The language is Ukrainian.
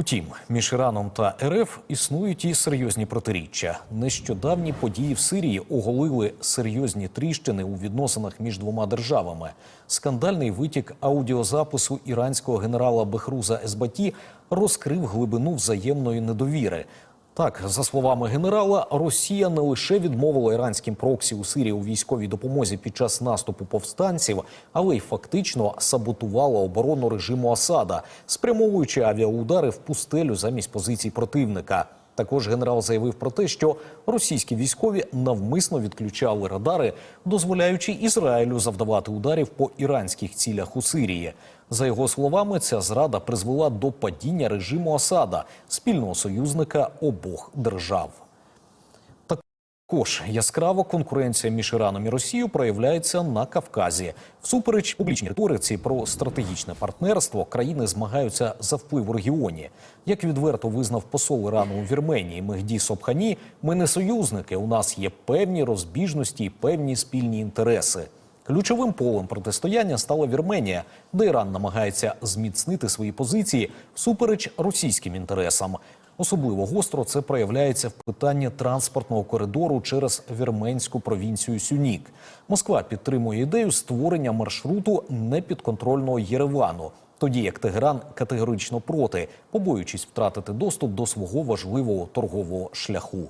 Утім, між Іраном та РФ існують і серйозні протиріччя. Нещодавні події в Сирії оголили серйозні тріщини у відносинах між двома державами. Скандальний витік аудіозапису іранського генерала Бехруза Есбаті розкрив глибину взаємної недовіри. Так, за словами генерала, Росія не лише відмовила іранським проксі у Сирії у військовій допомозі під час наступу повстанців, але й фактично саботувала оборону режиму Асада, спрямовуючи авіаудари в пустелю замість позицій противника. Також генерал заявив про те, що російські військові навмисно відключали радари, дозволяючи Ізраїлю завдавати ударів по іранських цілях у Сирії. За його словами, ця зрада призвела до падіння режиму Асада, спільного союзника обох держав. Також яскрава конкуренція між Іраном і Росією проявляється на Кавказі. Всупереч публічній риториці про стратегічне партнерство країни змагаються за вплив у регіоні. Як відверто визнав посол Ірану у Вірменії Мехді Собхані, ми не союзники. У нас є певні розбіжності і певні спільні інтереси. Ключовим полем протистояння стала Вірменія, де Іран намагається зміцнити свої позиції всупереч російським інтересам. Особливо гостро це проявляється в питанні транспортного коридору через вірменську провінцію Сюнік. Москва підтримує ідею створення маршруту непідконтрольного Єревану, тоді як Тегеран категорично проти, побоюючись втратити доступ до свого важливого торгового шляху.